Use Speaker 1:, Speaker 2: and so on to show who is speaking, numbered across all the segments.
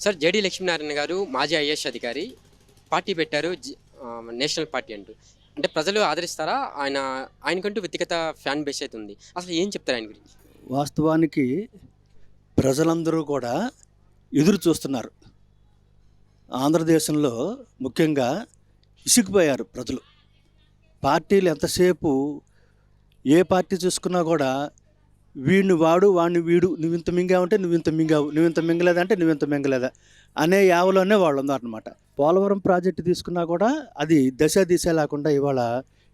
Speaker 1: Sir JD Lakshminarayana గారు మాజీ IAS అధికారి పార్టీ పెట్టారు జి- నేషనల్ పార్టీ అంటూ. అంటే ప్రజలు ఆదరిస్తారా? ఆయన ఆయనకంటూ వ్యక్తిగత ఫ్యాన్ బేస్ అయితే ఉంది. అసలు ఏం చెప్తారు ఆయన గురించి?
Speaker 2: వాస్తవానికి ప్రజలందరూ కూడా ఎదురు చూస్తున్నారు. ఆంధ్రదేశంలో ముఖ్యంగా ఇసుకుపోయారు ప్రజలు. పార్టీలు ఎంతసేపు ఏ పార్టీ చూసుకున్నా కూడా వీడిని వాడు వాడిని వీడు నువ్వు ఇంత మింగావంటే నువ్వు ఇంత మింగావు నువ్వు ఇంత మింగలేదంటే నువ్వు ఇంత మింగలేదా అనే యావలోనే వాళ్ళు ఉన్నారనమాట పోలవరం ప్రాజెక్టు తీసుకున్నా కూడా అది దశ దిశ లేకుండా ఇవాళ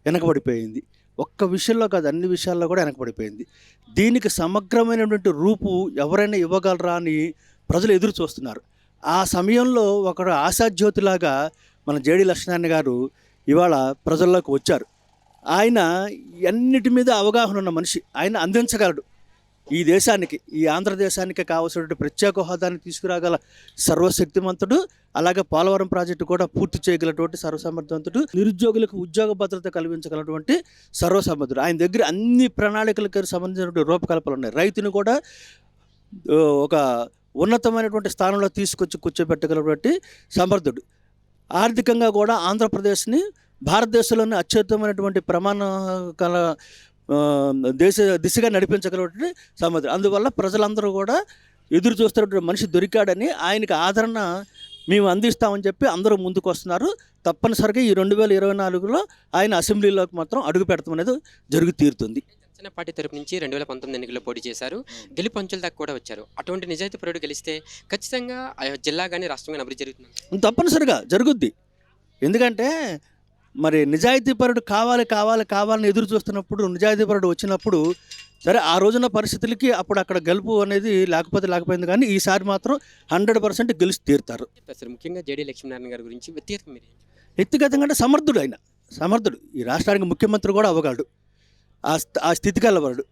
Speaker 2: వెనకబడిపోయింది. ఒక్క విషయంలో కాదు అన్ని విషయాల్లో కూడా వెనకబడిపోయింది. దీనికి సమగ్రమైనటువంటి రూపు ఎవరైనా ఇవ్వగలరా అని ప్రజలు ఎదురు చూస్తున్నారు. ఆ సమయంలో ఒకడు ఆశాజ్యోతిలాగా మన జేడి లక్ష్మణ్ గారు ఇవాళ ప్రజల్లోకి వచ్చారు. ఆయన అన్నిటి మీద అవగాహన ఉన్న మనిషి. ఆయన అందించగలడు. ఈ దేశానికి ఈ ఆంధ్రదేశానికి కావాల్సినటువంటి ప్రత్యేక హోదాని తీసుకురాగల సర్వశక్తిమంతుడు అలాగే పోలవరం ప్రాజెక్టు కూడా పూర్తి చేయగలటువంటి సర్వసమర్థవంతుడు నిరుద్యోగులకు ఉద్యోగ భద్రత కల్పించగలటువంటి సర్వసమర్థుడు. ఆయన దగ్గర అన్ని ప్రణాళికలకు సంబంధించినటువంటి రూపకల్పనలు ఉన్నాయి. రైతుని కూడా ఒక ఉన్నతమైనటువంటి స్థానంలో తీసుకొచ్చి కూర్చోబెట్టగలటువంటి సమర్థుడు. ఆర్థికంగా కూడా ఆంధ్రప్రదేశ్ని భారతదేశంలోని అత్యుత్తమైనటువంటి ప్రమాణ కల దేశ దిశగా నడిపించగలటువంటి సమర్థుడు అందువల్ల ప్రజలందరూ కూడా ఎదురు చూస్తున్నటువంటి మనిషి దొరికాడని ఆయనకి ఆదరణ మేము అందిస్తామని చెప్పి అందరూ ముందుకు వస్తున్నారు తప్పనిసరిగా ఈ రెండు వేల ఇరవై నాలుగులో ఆయన అసెంబ్లీలోకి మాత్రం అడుగు పెడతాం అనేది జరుగు తీరుతుంది.
Speaker 1: జనసేన పార్టీ తరపు నుంచి రెండు వేల పంతొమ్మిది ఎన్నికల్లో పోటీ చేశారు. గెలుపు అంచుల దాకా కూడా వచ్చారు. అటువంటి నిజాయితీ పరుడు గెలిస్తే ఖచ్చితంగా ఆ జిల్లా కానీ రాష్ట్రం కానీ అభివృద్ధి జరుగుతుంది?
Speaker 2: తప్పనిసరిగా జరుగుద్ది. ఎందుకంటే మరి నిజాయితీపరుడు కావాలి కావాలి కావాలని ఎదురు చూస్తున్నప్పుడు నిజాయితీపరుడు వచ్చినప్పుడు సరే ఆ రోజున పరిస్థితులకి అప్పుడు అక్కడ గెలుపు అనేది లేకపోతే లేకపోయింది కానీ ఈసారి మాత్రం హండ్రెడ్ పర్సెంట్ గెలిచి తీరుతారు.
Speaker 1: సార్? ముఖ్యంగా జేడీ లక్ష్మీనారాయణ గారి గురించి వ్యక్తిగతంగా
Speaker 2: అంటే సమర్థుడు ఆయన. సమర్థుడు. ఈ రాష్ట్రానికి ముఖ్యమంత్రి కూడా అవ్వగలడు ఆ ఆ స్థితికి వెళ్ళవలడు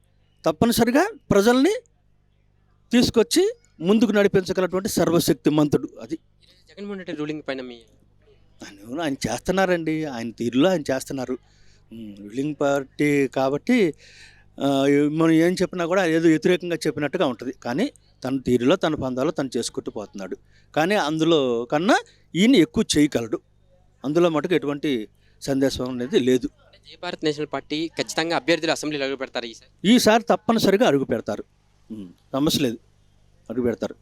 Speaker 2: తప్పనిసరిగా ప్రజల్ని తీసుకొచ్చి ముందుకు నడిపించగలటువంటి సర్వశక్తిమంతుడు అది.
Speaker 1: జగన్మోహన్ రెడ్డి రూలింగ్ పైన మీ
Speaker 2: ఆయన ఆయన చేస్తున్నారండి. ఆయన తీరులో ఆయన చేస్తున్నారు. రూలింగ్ పార్టీ కాబట్టి మనం ఏం చెప్పినా కూడా ఏదో వ్యతిరేకంగా చెప్పినట్టుగా ఉంటుంది. కానీ తన తీరులో తన పందాలో తను చేసుకుంటూ పోతున్నాడు. కానీ అందులో కన్నా ఈయన ఎక్కువ చేయగలడు. అందులో మటుకు ఎటువంటి సందేశం అనేది లేదు.
Speaker 1: భారత్ నేషనల్ పార్టీ ఖచ్చితంగా అభ్యర్థులు అసెంబ్లీలో అడుగు పెడతారు ఈసారి?
Speaker 2: ఈసారి తప్పనిసరిగా అడుగు పెడతారు. సమస్య లేదు. అడుగు పెడతారు.